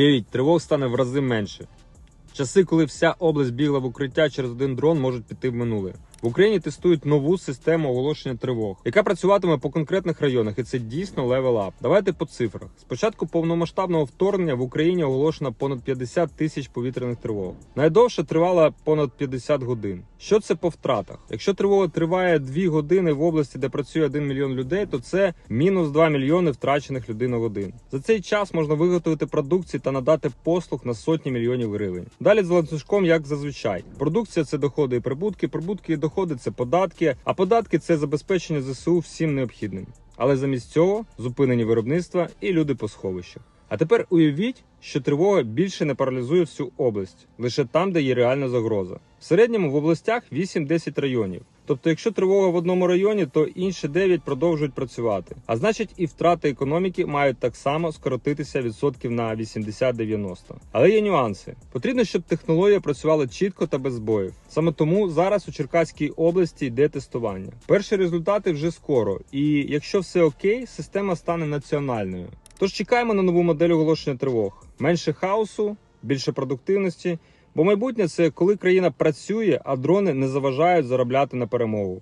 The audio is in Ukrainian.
Уявіть, тривог стане в рази менше. Часи, коли вся область бігла в укриття через один дрон, можуть піти в минуле. В Україні тестують нову систему оголошення тривог, яка працюватиме по конкретних районах, і це дійсно левел ап. Давайте по цифрах. Спочатку повномасштабного вторгнення в Україні оголошено понад 50 тисяч повітряних тривог. Найдовше тривала понад 50 годин. Що це по втратах? Якщо тривога триває 2 години в області, де працює 1 мільйон людей, то це мінус 2 мільйони втрачених людиногодин. За цей час можна виготовити продукції та надати послуг на сотні мільйонів гривень. Далі з ланцюжком, як зазвичай, продукція це доходи і прибутки, прибутки і доходи це податки, а податки це забезпечення ЗСУ всім необхідним. Але замість цього зупинені виробництва і люди по сховищах. А тепер уявіть, що тривога більше не паралізує всю область, лише там, де є реальна загроза. В середньому в областях 8-10 районів. Тобто, якщо тривога в одному районі, то інші 9 продовжують працювати. А значить, і втрати економіки мають так само скоротитися відсотків на 80-90. Але є нюанси. Потрібно, щоб технологія працювала чітко та без збоїв. Саме тому зараз у Черкаській області йде тестування. Перші результати вже скоро, і якщо все окей, система стане національною. Тож чекаємо на нову модель оголошення тривог. Менше хаосу, більше продуктивності. Бо майбутнє це коли країна працює, а дрони не заважають заробляти на перемогу.